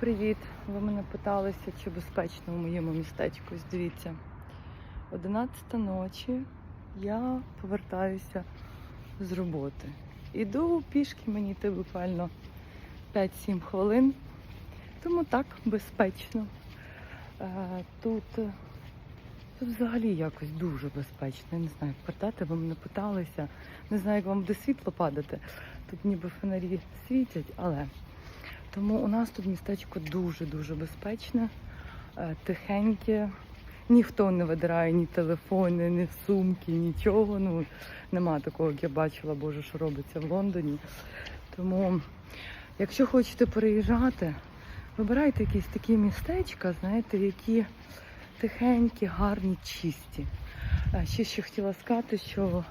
Привіт! Ви мене питалися, чи безпечно у моєму містечку. Дивіться, 11 ночі я повертаюся з роботи. Іду пішки, мені йти буквально 5-7 хвилин. Тому так, безпечно. Е, Тут, тут взагалі якось дуже безпечно. Я не знаю, як передати, ви мене питалися. Не знаю, як вам буде світло падати. Тут ніби фонарі світять, але тому у нас тут містечко дуже-дуже безпечне, е, тихеньке. Ніхто не видирає ні телефони, ні сумки, нічого. Ну, нема такого, як я бачила, Боже, що робиться в Лондоні. Тому, якщо хочете переїжджати, вибирайте якісь такі містечка, знаєте, які тихенькі, гарні, чисті. Ще що хотіла сказати, що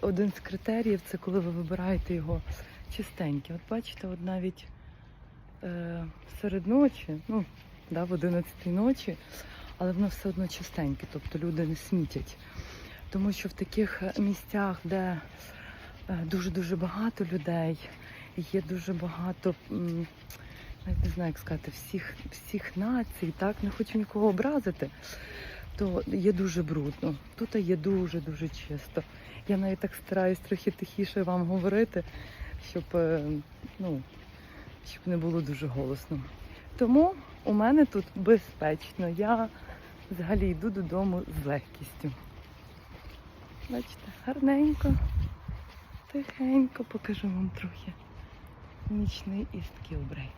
один з критеріїв це коли ви вибираєте його чистенький. От бачите, от навіть е, серед ночі, ну, да, в 11 ночі, але воно все одно чистеньке, тобто люди не смітять. Тому що в таких місцях, де е, дуже-дуже багато людей, є дуже багато, не знаю, як сказати, всіх, всіх націй, так, не хочу нікого образити, то є дуже брудно. Тут є дуже-дуже чисто. Я навіть так стараюсь трохи тихіше вам говорити, щоб, е, ну, щоб не було дуже голосно. Тому у мене тут безпечно. Я взагалі йду додому з легкістю. Бачите, гарненько, тихенько покажу вам трохи. Нічний іст Кілбрейт.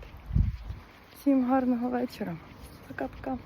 Всім гарного вечора. Пока-пока.